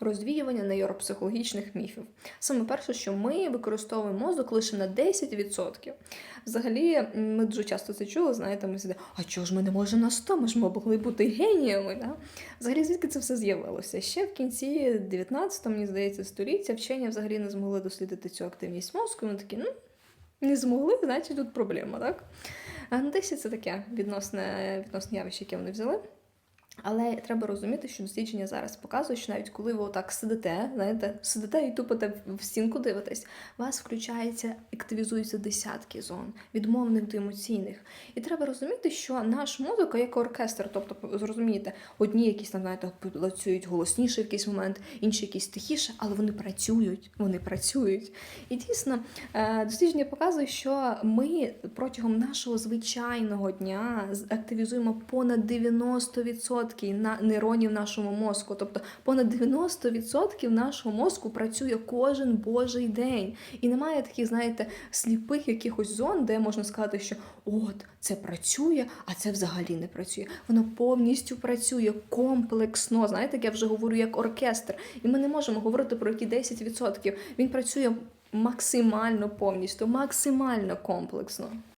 розвіювання нейропсихологічних міфів. Саме перше, що ми використовуємо мозок лише на 10%. Взагалі, ми дуже часто це чули, знаєте, ми сидимо, а чого ж ми не можемо на 100, ми ж могли бути геніями. Да? Взагалі, звідки це все з'явилося? Ще в кінці 19 мені здається, століття вчені взагалі не змогли дослідити цю активність мозку. Вони такі, ну, не змогли, значить тут проблема, так? А, Ну, 10 це таке відносне, відносне явище, яке вони взяли. Але треба розуміти, що дослідження зараз показують, що навіть коли ви отак сидите, знаєте, сидите і тупите в стінку дивитесь, вас включається, активізуються десятки зон, від мовних до емоційних. І треба розуміти, що наш мозок як оркестр, тобто зрозумієте, одні якісь там знаєте, працюють голосніше в якийсь момент, інші якісь тихіше, але вони працюють, вони працюють. І дійсно, е, дослідження показують, що ми протягом нашого звичайного дня активізуємо понад 90% на нейронів нашому мозку. Тобто понад 90% нашого мозку працює кожен божий день. І немає таких, знаєте, сліпих якихось зон, де можна сказати, що от це працює, а це взагалі не працює. Воно повністю працює комплексно. Знаєте, як я вже говорю, як оркестр. І ми не можемо говорити про які 10%. Він працює максимально повністю, максимально комплексно.